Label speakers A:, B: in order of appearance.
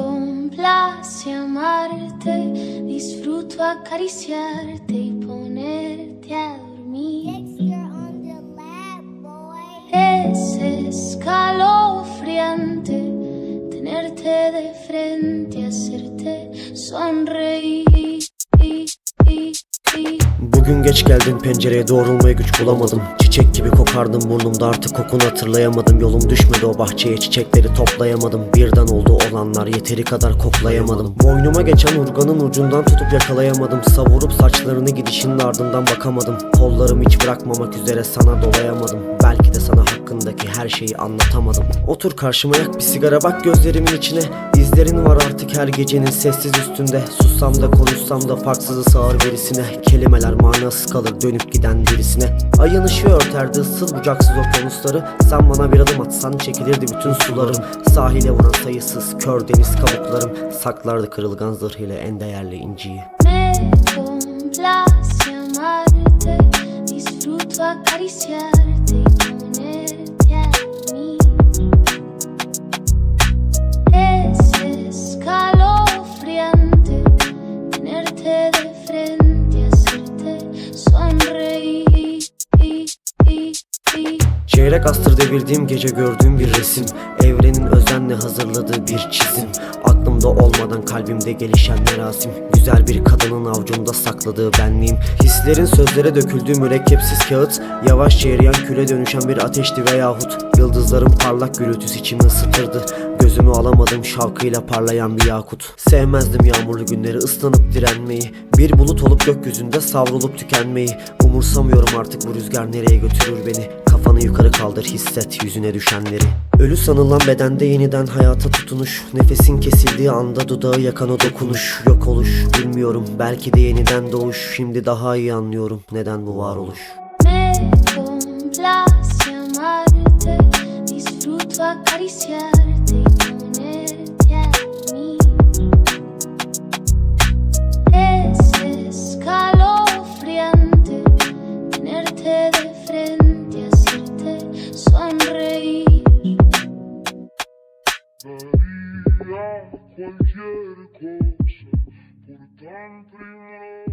A: complace amarte, disfruto acariciarte y ponerte a dormir. Es escalofriante tenerte de frente, hacerte sonreír.
B: Bugün geç geldin pencereye doğrulmaya güç bulamadım. Çiçek gibi kokardın burnumda artık kokunu hatırlayamadım. Yolum düşmedi o bahçeye çiçekleri toplayamadım. Birden oldu olanlar yeteri kadar koklayamadım. Boynuma geçen urganın ucundan tutup yakalayamadım. Savurup saçlarını gidişinin ardından bakamadım. Kollarımı hiç bırakmamak üzere sana dolayamadım. Belki de sana hakkındaki her şeyi anlatamadım. Otur karşıma yak bir sigara bak gözlerimin içine. İzlerin var artık her gecenin sessiz üstünde. Sussam da konuşsam da farksızı sağır verisine. Kelimeler manasız kalır dönüp giden birisine? Ayın ışığı örterdi ıssız bucaksız okyanusları. Sen bana bir adım atsan çekilirdi bütün sularım. Sahile vuran sayısız kör deniz kabuklarım. Saklardı kırılgan zırh ile en değerli inciyi.
A: Me complace amarte, disfruto acariciarte
B: Çeyrek asır devirdiğim gece gördüğüm bir resim. Evrenin özenle hazırladığı bir çizim. Aklımda olmadan kalbimde gelişen merasim. Güzel bir kadının avcumda sakladığı benliğim Hislerin sözlere döküldüğü mürekkepsiz kağıt Yavaşça eriyen küle dönüşen bir ateşti veyahut Yıldızların parlak gürültüsü içimi ısıtırdı Gözümü alamadım şavkıyla parlayan bir yakut. Sevmezdim yağmurlu günleri ıslanıp direnmeyi. Bir bulut olup gökyüzünde savrulup tükenmeyi. Umursamıyorum artık bu rüzgar nereye götürür beni. Kafanı yukarı kaldır hisset yüzüne düşenleri. Ölü sanılan bedende yeniden hayata tutunuş. Nefesin kesildiği anda dudağı yakan o dokunuş. Yok oluş bilmiyorum belki de yeniden doğuş. Şimdi daha iyi anlıyorum neden bu varoluş.
A: Me complace amarte, disfruto acariciarte Maria, qualquier cosa, por tan
C: primorosa.